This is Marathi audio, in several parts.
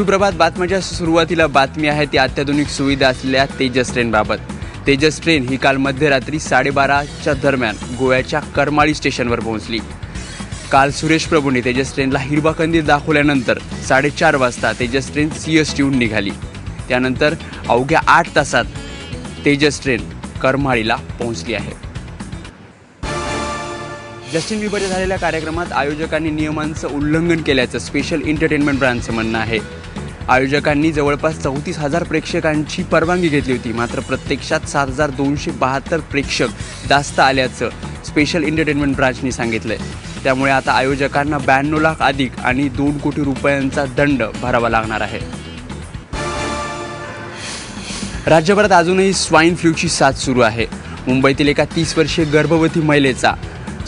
सुप्रभात बातम्याच्या सुरुवातीला बातमी आहे ती अत्याधुनिक सुविधा असलेल्या तेजस ट्रेनबाबत. तेजस ट्रेन ही काल मध्यरात्री साडेबाराच्या दरम्यान गोव्याच्या करमाळी स्टेशनवर पोहोचली. काल सुरेश प्रभूंनी तेजस ट्रेनला हिरवा कंदील दाखवल्यानंतर साडेचार वाजता तेजस ट्रेन सी एस टीहून निघाली. त्यानंतर अवघ्या आठ तासात तेजस ट्रेन करमाळीला पोहोचली आहे. जस्टिन बिबरच्या झालेल्या कार्यक्रमात आयोजकांनी नियमांचं उल्लंघन केल्याचं स्पेशल एंटरटेनमेंट ब्रँडचं म्हणणं आहे. आयोजकांनी जवळपास चौतीस हजार प्रेक्षकांची परवानगी घेतली होती. मात्र प्रत्यक्षात सात हजार दोनशे बहात्तर प्रेक्षक जास्त आल्याचं स्पेशल एंटरटेनमेंट ब्रांचने सांगितलं आहे त्यामुळे आता आयोजकांना ब्याण्णव लाख अधिक आणि दोन कोटी रुपयांचा दंड भरावा लागणार आहे. राज्यभरात अजूनही स्वाईन फ्लूची साथ सुरू आहे. मुंबईतील एका तीस वर्षीय गर्भवती महिलेचा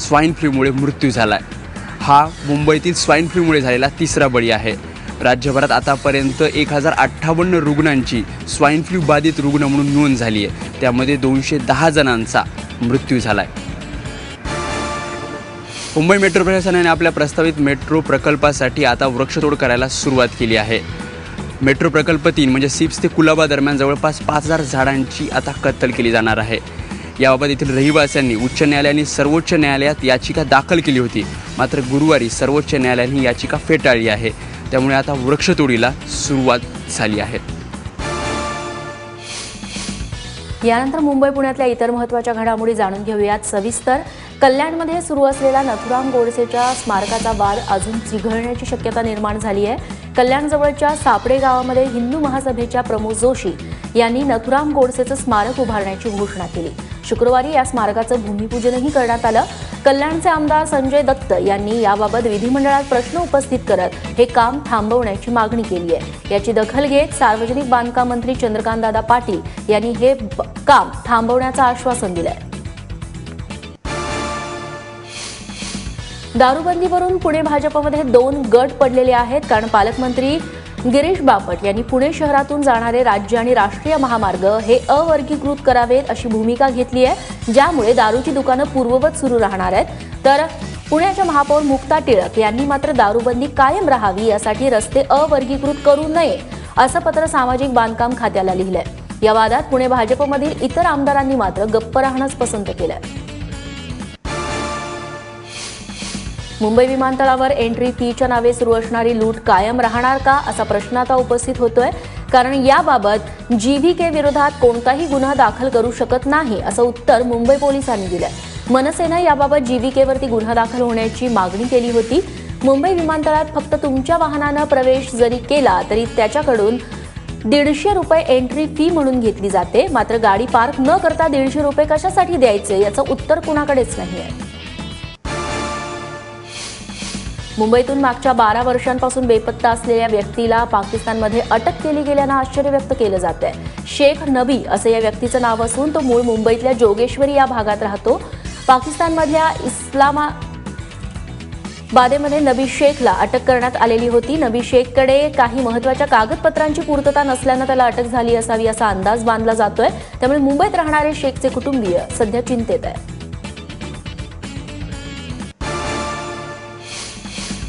स्वाईन फ्लूमुळे मृत्यू झाला आहे हा मुंबईतील स्वाईन फ्लूमुळे झालेला तिसरा बळी आहे. राज्यभरात आतापर्यंत एक हजार अठ्ठावन्न रुग्णांची स्वाईन फ्लू बाधित रुग्ण म्हणून नोंद झाली आहे. त्यामध्ये दोनशे दहा जणांचा मृत्यू झाला आहे मुंबई मेट्रो प्रशासनाने आपल्या प्रस्तावित मेट्रो प्रकल्पासाठी आता वृक्षतोड करायला सुरुवात केली आहे. मेट्रो प्रकल्प तीन म्हणजे सिप्स ते कुलाबा दरम्यान जवळपास पाच हजार झाडांची आता कत्तल केली जाणार आहे. याबाबत येथील रहिवाशांनी उच्च न्यायालयाने सर्वोच्च न्यायालयात याचिका दाखल केली होती. मात्र गुरुवारी सर्वोच्च न्यायालयाने ही याचिका फेटाळली आहे. त्यामुळे आता वृक्षतोडीला सुरुवात झाली आहे. यानंतर मुंबई पुण्यातल्या इतर महत्त्वाच्या घडामोडी जाणून घेऊयात. सविस्तर कल्याणमध्ये सुरू असलेला नथुराम गोडसेच्या स्मारकाचा वाद अजून चिघळण्याची शक्यता निर्माण झाली आहे. कल्याणजवळच्या सापडे गावामध्ये हिंदू महासभेच्या प्रमोद जोशी यांनी नथुराम गोडसेचं स्मारक उभारण्याची घोषणा केली. शुक्रवारी या स्मारकाचं भूमिपूजनही करण्यात आलं. कल्याणचे आमदार संजय दत्त यांनी याबाबत विधिमंडळात प्रश्न उपस्थित करत हे काम थांबवण्याची मागणी केली आहे. याची दखल घेत सार्वजनिक बांधकाम मंत्री चंद्रकांतदादा पाटील यांनी हे काम थांबवण्याचं आश्वासन दिलं आहे दारूबंदीवरून पुणे भाजपमध्ये दोन गट पडलेले आहेत. कारण पालकमंत्री गिरीश बापट यांनी पुणे शहरातून जाणारे राज्य आणि राष्ट्रीय महामार्ग हे अवर्गीकृत करावेत अशी भूमिका घेतली आहे. ज्यामुळे दारूची दुकानं पूर्ववत सुरू राहणार आहेत. तर पुण्याच्या महापौर मुक्ता टिळक यांनी मात्र दारूबंदी कायम राहावी यासाठी रस्ते अवर्गीकृत करू नये असं पत्र सामाजिक बांधकाम खात्याला लिहिलंय. या वादात पुणे भाजपमधील इतर आमदारांनी मात्र गप्प राहणंच पसंत केलंय. मुंबई विमानतळावर एंट्री फीच्या नावे सुरू असणारी लूट कायम राहणार का असा प्रश्न आता उपस्थित होतोय. कारण याबाबत जीव्हीके विरोधात कोणताही गुन्हा दाखल करू शकत नाही असं उत्तर मुंबई पोलिसांनी दिलंय. मनसेनं याबाबत जीव्हीकेवरती गुन्हा दाखल होण्याची मागणी केली होती. मुंबई विमानतळात फक्त तुमच्या वाहनानं प्रवेश जरी केला तरी त्याच्याकडून दीडशे रुपये एंट्री फी म्हणून घेतली जाते. मात्र गाडी पार्क न करता दीडशे रुपये कशासाठी द्यायचे याचं उत्तर कुणाकडेच नाही आहे मुंबईतून मागच्या बारा वर्षांपासून बेपत्ता असलेल्या व्यक्तीला पाकिस्तानमध्ये अटक केली गेल्यानं आश्चर्य व्यक्त केलं जात आहे शेख नबी असं या व्यक्तीचं नाव असून तो मूळ मुंबईतल्या जोगेश्वरी या भागात राहतो. पाकिस्तानमधल्या इस्लामा बादेमध्ये नबी शेखला अटक करण्यात आलेली होती. नबी शेखकडे काही महत्त्वाच्या कागदपत्रांची पूर्तता नसल्यानं त्याला अटक झाली असावी असा अंदाज बांधला जातोय. त्यामुळे मुंबईत राहणारे शेखचे कुटुंबीय सध्या चिंतेत आहे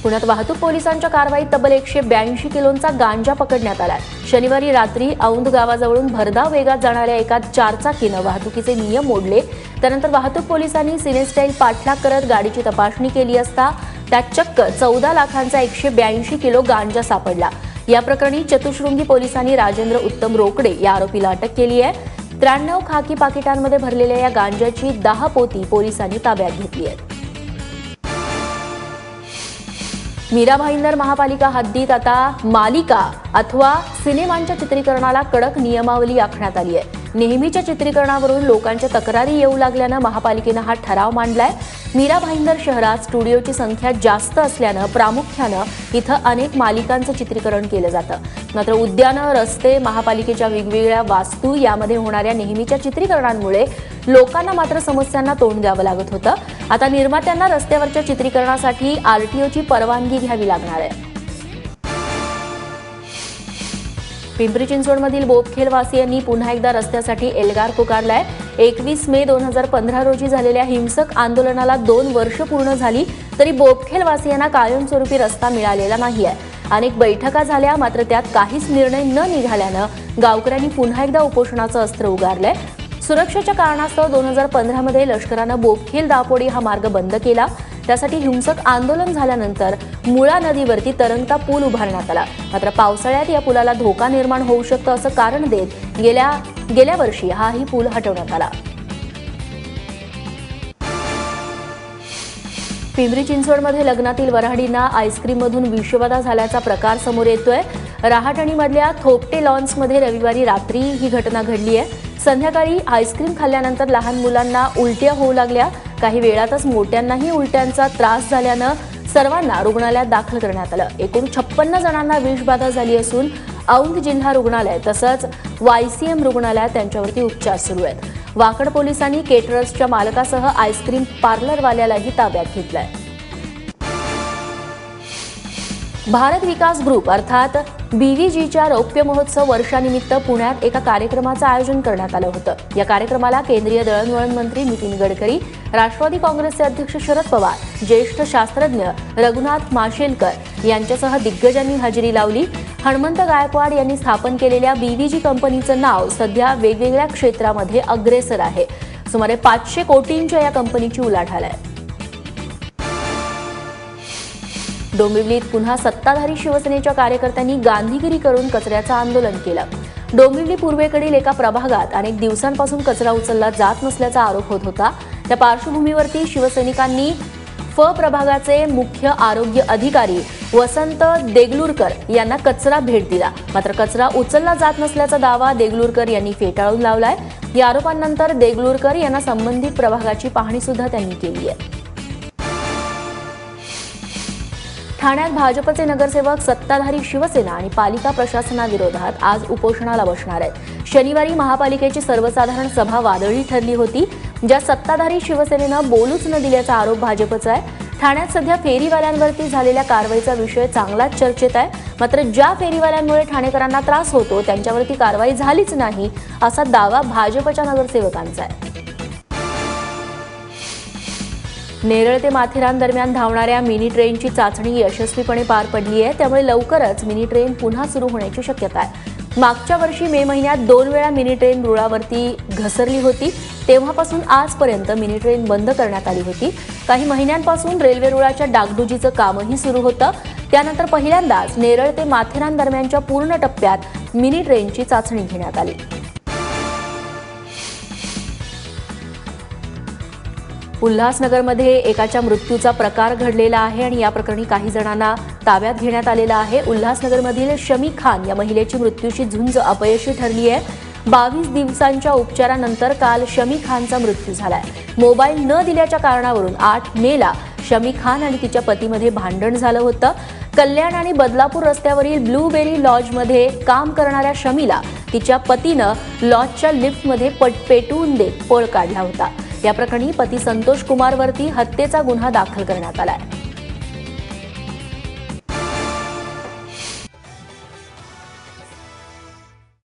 पुण्यात वाहतूक पोलिसांच्या कारवाईत तब्बल एकशे ब्याऐंशी किलोंचा गांजा पकडण्यात आला शनिवारी रात्री औंध गावाजवळून भरधाव वेगात जाणाऱ्या एका चारचाकीनं वाहतुकीचे नियम मोडले. त्यानंतर वाहतूक पोलिसांनी सिनेस्टाईल पाठलाग करत गाडीची तपासणी केली असता त्यात चक्क चौदा लाखांचा एकशे ब्याऐंशी किलो गांजा सापडला. या प्रकरणी चतुशृंगी पोलिसांनी राजेंद्र उत्तम रोकडे या आरोपीला अटक केली आहे. त्र्याण्णव खाकी पाकिटांमध्ये भरलेल्या या गांजाची दहा पोती पोलिसांनी ताब्यात घेतली आहेत. मीरा भाईंदर महापालिका हद्दीत आता मालिका अथवा सिनेमांच्या चित्रीकरणाला कडक नियमावली आखण्यात आली आहे. नेहमीच्या चित्रीकरणावरून लोकांच्या तक्रारी येऊ लागल्यानं महापालिकेनं हा ठराव मांडलाय. मीरा भाईंदर शहरात स्टुडिओची संख्या जास्त असल्यानं प्रामुख्यानं इथं अनेक मालिकांचं चित्रीकरण केलं जातं. मात्र उद्यानं रस्ते महापालिकेच्या वेगवेगळ्या वास्तू यामध्ये होणाऱ्या नेहमीच्या चित्रीकरणांमुळे लोकांना मात्र समस्यांना तोंड द्यावं लागत होतं. आता निर्मात्यांना रस्त्यावरच्या चित्रीकरणासाठी आरटीओची परवानगी घ्यावी लागणार आहे. पिंपरी चिंचवडमधील बोपखेलवासियांनी पुन्हा एकदा रस्त्यासाठी एल्गार पुकारलाय. एकवीस मे दोन हजार पंधरा रोजी झालेल्या हिंसक आंदोलनाला दोन वर्ष पूर्ण झाली तरी बोपखेलवासियांना कायमस्वरूपी रस्ता मिळालेला नाही आहे अनेक बैठका झाल्या मात्र त्यात काहीच निर्णय न निघाल्यानं गावकऱ्यांनी पुन्हा एकदा उपोषणाचं अस्त्र उगारलंय. सुरक्षेच्या कारणास्तव दोन हजार पंधरामध्ये लष्करानं बोपखेल दापोडी हा मार्ग बंद केला. त्यासाठी हिंसक आंदोलन झाल्यानंतर मुळा नदीवरती तरंगता पूल उभारण्यात आला. मात्र पावसाळ्यात या पुलाला धोका निर्माण होऊ शकतं असं कारण देत गेल्या गेल्या वर्षी हाही पूल हटवण्यात आला. पिंपरी चिंचवडमध्ये लग्नातील वऱ्हाडींना आईस्क्रीममधून विषबाधा झाल्याचा प्रकार समोर येतोय. रहाटणीमधल्या थोपटे लॉन्समध्ये रविवारी रात्री ही घटना घडली आहे संध्याकाळी आईस्क्रीम खाल्ल्यानंतर लहान मुलांना उलट्या होऊ लागल्या. काही वेळातच मोठ्यांनाही उलट्यांचा त्रास झाल्यानं सर्वांना रुग्णालयात दाखल करण्यात आलं. एकूण छप्पन्न जणांना विषबाधा झाली असून औंध जिल्हा रुग्णालय तसंच वायसीएम रुग्णालयात त्यांच्यावरती उपचार सुरू आहेत. वाकड पोलिसांनी केटरर्सच्या मालकासह आईस्क्रीम पार्लरवाल्यालाही ताब्यात घेतलंय. भारत विकास ग्रुप अर्थात बीव्हीजीच्या रौप्य महोत्सव वर्षानिमित्त पुण्यात एका कार्यक्रमाचं आयोजन करण्यात आलं होतं. या कार्यक्रमाला केंद्रीय दळणवळण मंत्री नितीन गडकरी राष्ट्रवादी काँग्रेसचे अध्यक्ष शरद पवार ज्येष्ठ शास्त्रज्ञ रघुनाथ माशेलकर यांच्यासह दिग्गजांनी हजेरी लावली. हणमंत गायकवाड यांनी स्थापन केलेल्या बीव्हीजी कंपनीचं नाव सध्या वेगवेगळ्या क्षेत्रामध्ये अग्रेसर आहे. सुमारे पाचशे कोटींच्या या कंपनीची उलाढाल आहे. डोंबिवलीत पुन्हा सत्ताधारी शिवसेनेच्या कार्यकर्त्यांनी गांधीगिरी करून कचऱ्याचं आंदोलन केलं. डोंबिवली पूर्वेकडील एका प्रभागात अनेक दिवसांपासून कचरा उचलला जात नसल्याचा आरोप होत होता. त्या पार्श्वभूमीवरती शिवसैनिकांनी फ प्रभागाचे मुख्य आरोग्य अधिकारी वसंत देगलूरकर यांना कचरा भेट दिला. मात्र कचरा उचलला जात नसल्याचा दावा देगलूरकर यांनी फेटाळून लावलाय. या आरोपांनंतर देगलूरकर यांना संबंधित प्रभागाची पाहणी सुद्धा त्यांनी केली आहे. ठाण्यात भाजपचे नगरसेवक सत्ताधारी शिवसेना आणि पालिका प्रशासनाविरोधात आज उपोषणाला बसणार आहेत. शनिवारी महापालिकेची सर्वसाधारण सभा वादळी ठरली होती ज्या सत्ताधारी शिवसेनेनं बोलूच न दिल्याचा आरोप भाजपचा आहे. ठाण्यात सध्या फेरीवाल्यांवरती झालेल्या कारवाईचा विषय चांगलाच चर्चेत आहे. मात्र ज्या फेरीवाल्यांमुळे ठाणेकरांना त्रास होतो त्यांच्यावरती कारवाई झालीच नाही असा दावा भाजपच्या नगरसेवकांचा आहे. नेरळ ते माथेरान दरम्यान धावणाऱ्या मिनी ट्रेनची चाचणी यशस्वीपणे पार पडली आहे. त्यामुळे लवकरच मिनी ट्रेन पुन्हा सुरू होण्याची शक्यता आहे. मागच्या वर्षी मे महिन्यात दोन वेळा मिनी ट्रेन रुळावरती घसरली होती. तेव्हापासून आजपर्यंत मिनी ट्रेन बंद करण्यात आली होती. काही महिन्यांपासून रेल्वे रुळाच्या डागडुजीचं कामही सुरू होतं. त्यानंतर पहिल्यांदाच नेरळ ते माथेरान दरम्यानच्या पूर्ण टप्प्यात मिनी ट्रेनची चाचणी घेण्यात आली. उल्हासनगरमध्ये एकाच्या मृत्यूचा प्रकार घडलेला आहे आणि या प्रकरणी काही जणांना ताब्यात घेण्यात आलेला आहे. उल्हासनगरमधील शमी खान या महिलेची मृत्यूशी झुंज अपयशी ठरली आहे. बावीस दिवसांच्या उपचारानंतर काल शमी खानचा मृत्यू झालाय. मोबाईल न दिल्याच्या कारणावरून आठ मेला शमी खान आणि तिच्या पतीमध्ये भांडण झालं होतं. कल्याण आणि बदलापूर रस्त्यावरील ब्लूबेरी लॉजमध्ये काम करणाऱ्या शमीला तिच्या पतीनं लॉजच्या लिफ्टमध्ये पट पेटवून देत पळ काढला होता. या प्रकरणी पती संतोष कुमारवरती हत्येचा गुन्हा दाखल करण्यात आलाय.